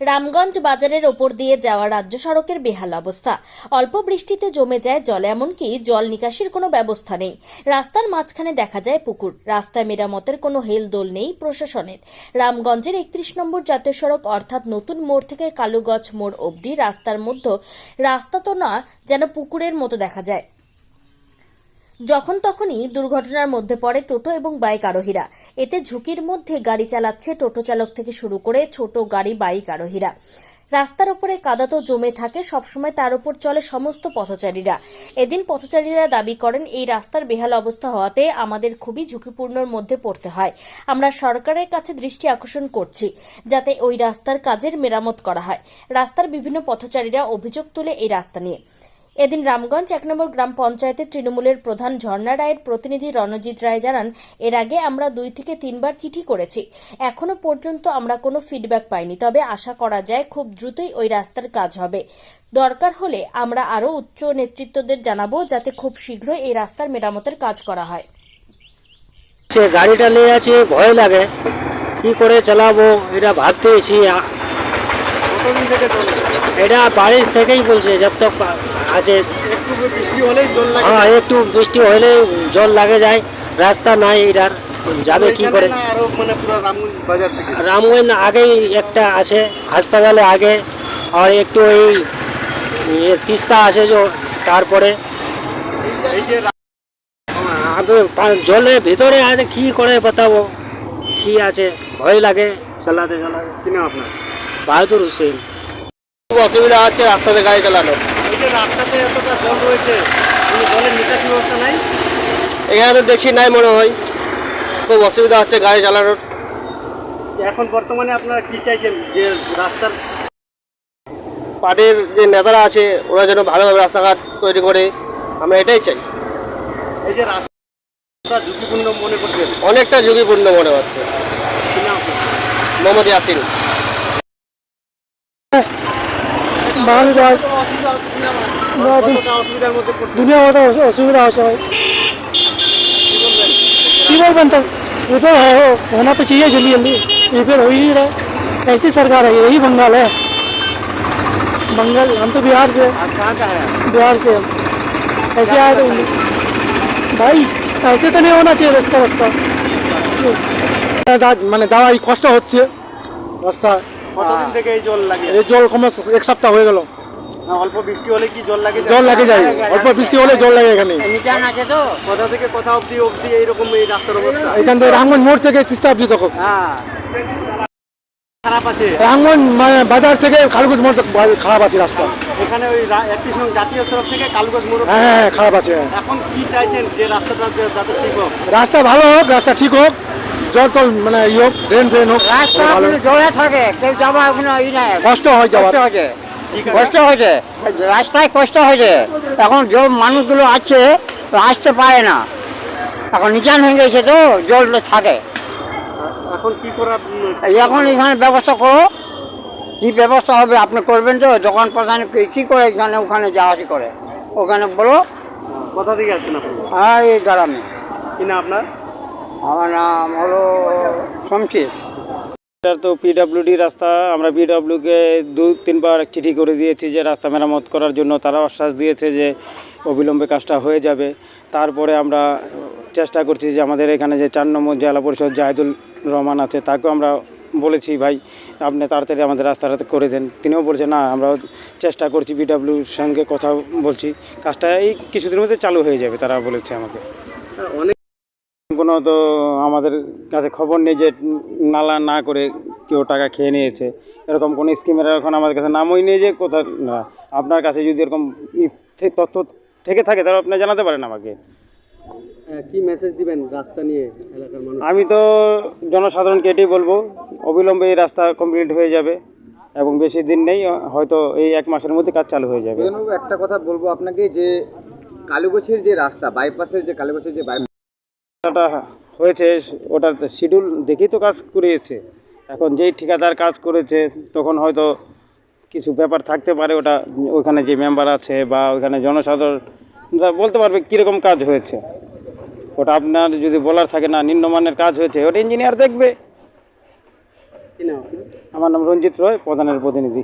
রামগঞ্জ বাজারের ওপর দিয়ে যাওয়া রাজ্য সড়কের বেহাল অবস্থা। অল্প বৃষ্টিতে জমে যায় জল, এমনকি জল নিকাশির কোনো ব্যবস্থা নেই। রাস্তার মাঝখানে দেখা যায় পুকুর। রাস্তায় মেরামতের কোনো হেলদোল নেই প্রশাসনের। রামগঞ্জের একত্রিশ নম্বর জাতীয় সড়ক, অর্থাৎ নতুন মোড় থেকে কালুগছ মোড় অবধি রাস্তার মধ্যে রাস্তা তো না, যেন পুকুরের মতো দেখা যায়। যখন তখনই দুর্ঘটনার মধ্যে পড়ে টোটো এবং বাইক আরোহীরা। এতে ঝুঁকির মধ্যে গাড়ি চালাচ্ছে টোটো চালক থেকে শুরু করে ছোট গাড়ি, বাইক আরোহীরা। রাস্তার ওপরে কাদা তো জমে থাকে, সবসময় তার উপর চলে সমস্ত পথচারীরা। এদিন পথচারীরা দাবি করেন, এই রাস্তার বেহাল অবস্থা হওয়াতে আমাদের খুবই ঝুঁকিপূর্ণর মধ্যে পড়তে হয়। আমরা সরকারের কাছে দৃষ্টি আকর্ষণ করছি, যাতে ওই রাস্তার কাজের মেরামত করা হয়। রাস্তার বিভিন্ন পথচারীরা অভিযোগ তুলে এই রাস্তা নিয়ে। এদিন রামগঞ্জ এক নম্বর গ্রাম পঞ্চায়েতের তৃণমূলের প্রধান ঝর্ণা রায়ের প্রতিনিধি রণজিৎ রায় জানান, এর আগে আমরা দুই থেকে তিনবার চিঠি করেছি। এখনও পর্যন্ত আমরা কোনো ফিডব্যাক পাইনি। তবে আশা করা যায় খুব দ্রুতই ওই রাস্তার কাজ হবে। দরকার হলে আমরা আরও উচ্চ নেতৃত্বদের জানাব যাতে খুব শীঘ্রই এই রাস্তার মেরামতের কাজ করা হয়। সে গাড়িটা নিয়ে আছে ভয় লাগে। কি করে চালাবো, এটা ভাবতেছি এটা বারিশ থেকেই বলছে তক আছে। জল হ্যাঁ একটু বৃষ্টি হলে জল লাগে যায় রাস্তা নাই এটার। যাবে কি করে? রামগঞ্জ আগেই একটা আছে হাসপাতালে আগে আর একটু এই তিস্তা আছে তারপরে। জলের ভিতরে আছে কি করে বাতাবো? কি আছে? ভয় লাগে। চালাতে চালাতে। আপনার? বাহাদুর হোসেন। খুব অসুবিধা হচ্ছে রাস্তাতে গাড়ি চালানো। যে রাস্তাতে এতটা জল রয়েছে জলের নিকাশি ব্যবস্থা নাই? এখানে তো দেখছি নাই মনে হয়। খুব অসুবিধা হচ্ছে গাড়ি চালানোর। এখন বর্তমানে আপনারা কি চাইছেন যে রাস্তার পার্টির যে নেতারা আছে ওরা যেন ভালোভাবে রাস্তাঘাট তৈরি করে। আমরা এটাই চাই। এই যে রাস্তা ঝুঁকিপূর্ণ মনে করছেন? অনেকটা ঝুঁকিপূর্ণ মনে হচ্ছে। মোহাম্মদ ইয়াসিন। পড়ছে দুনিয়া মতো অসুবিধা আছে की बोल बनता रिपेयर है हो होना तो चाहिए जल्दी जल्दी रिपेयर हो ही नहीं रहा कैसी सरकार है यही बंगाल है बंगाल हम तो बिहार से हैं, आप कहाँ का है बिहार से हम ऐसे आए तो भाई ऐसे तो नहीं होना चाहिए रास्ता रास्ता মানে যাওয়াই কষ্ট হচ্ছে রাস্তা কতদিন থেকে এই জল লাগে এই জল কমে এক সপ্তাহ হয়ে গেল না, অল্প বৃষ্টি হলে কি জল লাগে? জল লাগে যায় অল্প বৃষ্টি হলে জল লাগে এখানে। কোথা থেকে কোথা অবধি অবধি এইরকম এই রাস্তার অবস্থা? এখান থেকে রামগঞ্জ মোড় থেকে তিস্তা তখন হ্যাঁ। খারাপ আছে? রামগঞ্জ মানে বাজার থেকে খালগুজ মোড় খারাপ আছে রাস্তা। এখানে ওই একটি সঙ্গে জাতীয় সড়ক থেকে কালুগঞ্জ মোড় হ্যাঁ হ্যাঁ হ্যাঁ, খারাপ আছে। এখন কি চাইছেন? যে রাস্তাটা যাতে ঠিক হোক? রাস্তা ভালো হোক রাস্তা ঠিক হোক। মানে ই হোক ড্রেন ফ্রেন হোক ভালো জলে থাকে কেউ যাওয়া কোনো ই নাই। কষ্ট হয় যাওয়ার। কষ্ট হয়েছে। রাস্তায় কষ্ট হয়েছে। এখন যে মানুষগুলো আছে আসতে পারে না। এখন নিচান হয়ে গেছে তো জল থাকে। এখন কি করা এখন এখানে ব্যবস্থা করো। কি ব্যবস্থা হবে আপনি করবেন তো দোকান প্রধান কি- কি করে এখানে ওখানে যাওয়া আসি করে? ওখানে বলো। কোথা থেকে আসছেন আপনি? হ্যাঁ এই গ্রামে। কি না আপনার? আমার নাম হলো শমশির। এটা তো পিডাব্লিউডি রাস্তা, আমরা পিডাব্লিউকে দু, তিনবার চিঠি করে দিয়েছি যে রাস্তা মেরামত করার জন্য। তারা আশ্বাস দিয়েছে যে অবিলম্বে কাজটা হয়ে যাবে। তারপরে আমরা চেষ্টা করছি যে আমাদের এখানে যে চার নম্বর জেলা পরিষদ জাহিদুল রহমান আছে, তাকেও আমরা বলেছি, ভাই, আপনি তাড়াতাড়ি আমাদের রাস্তাটা করে দেন। তিনিও বলছেন, না, আমরাও চেষ্টা করছি পিডাব্লিউর সঙ্গে কথা বলছি। কাজটা এই কিছুদিনের মধ্যে চালু হয়ে যাবে, তারা বলেছে আমাকে। অনেক কোনো তো আমাদের কাছে খবর নেই যে নালা না করে কেউ টাকা খেয়ে নিয়েছে। এরকম কোনো স্কিমের এখন আমাদের কাছে নামই নেই যে কোথাও না। আপনার কাছে যদি এরকম তথ্য থেকে থাকে তাহলে আপনি জানাতে পারেন আমাকে। আহ, কি মেসেজ দিবেন রাস্তা নিয়ে এলাকার মানুষ আমি তো জনসাধারণকে এটাই বলব অবিলম্বে এই রাস্তা কমপ্লিট হয়ে যাবে এবং বেশি দিন নেই হয়তো এই এক মাসের মধ্যে কাজ চালু হয়ে যাবে। একটা কথা বলব আপনাকে যে কালুগোছের যে রাস্তা বাইপাসের যে কালুগোছের যে বাইপাস রাস্তাটা হয়েছে ওটা শিডিউল দেখেই তো কাজ করিয়েছে। এখন যেই ঠিকাদার কাজ করেছে তখন হয়তো কিছু ব্যাপার থাকতে পারে ওটা ওখানে যে মেম্বার আছে বা ওখানে জনসাধারণরা বলতে পারবে কীরকম কাজ হয়েছে। ওটা আপনার যদি বলার থাকে না নিম্নমানের কাজ হয়েছে ওটা ইঞ্জিনিয়ার দেখবে। না আমার নাম রঞ্জিত রয় প্রধানের প্রতিনিধি।